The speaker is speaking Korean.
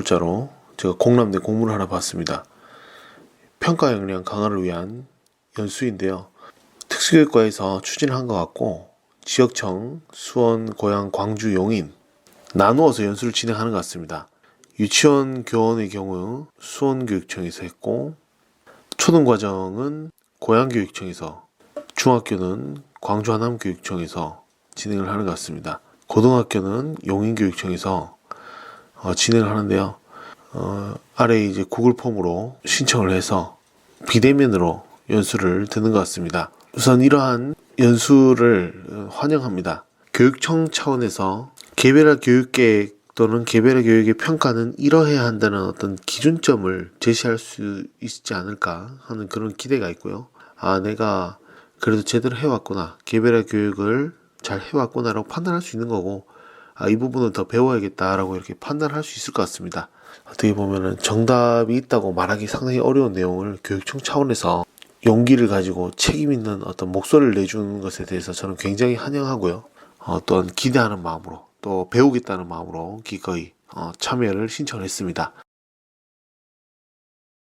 초월자로 제가 공람대 공문을 하나 받습니다. 평가 역량 강화를 위한 연수인데요. 특수교육과에서 추진한 것 같고 지역청, 수원, 고양, 광주, 용인 나누어서 연수를 진행하는 것 같습니다. 유치원 교원의 경우 수원교육청에서 했고 초등과정은 고양교육청에서 중학교는 광주 하남교육청에서 진행을 하는 것 같습니다. 고등학교는 용인교육청에서 어, 진행을 하는데요. 어, 아래 이제 구글 폼으로 신청을 해서 비대면으로 연수를 듣는 것 같습니다. 우선 이러한 연수를 어, 환영합니다. 교육청 차원에서 개별화 교육계획 또는 개별화 교육의 평가는 이러해야 한다는 어떤 기준점을 제시할 수 있지 않을까 하는 그런 기대가 있고요. 아, 내가 그래도 제대로 해왔구나. 개별화 교육을 잘 해왔구나라고 판단할 수 있는 거고, 아, 이 부분은 더 배워야겠다라고 이렇게 판단할 수 있을 것 같습니다. 어떻게 보면은 정답이 있다고 말하기 상당히 어려운 내용을 교육청 차원에서 용기를 가지고 책임 있는 어떤 목소리를 내주는 것에 대해서 저는 굉장히 환영하고요. 어, 또한 기대하는 마음으로 또 배우겠다는 마음으로 기꺼이 어, 참여를 신청했습니다.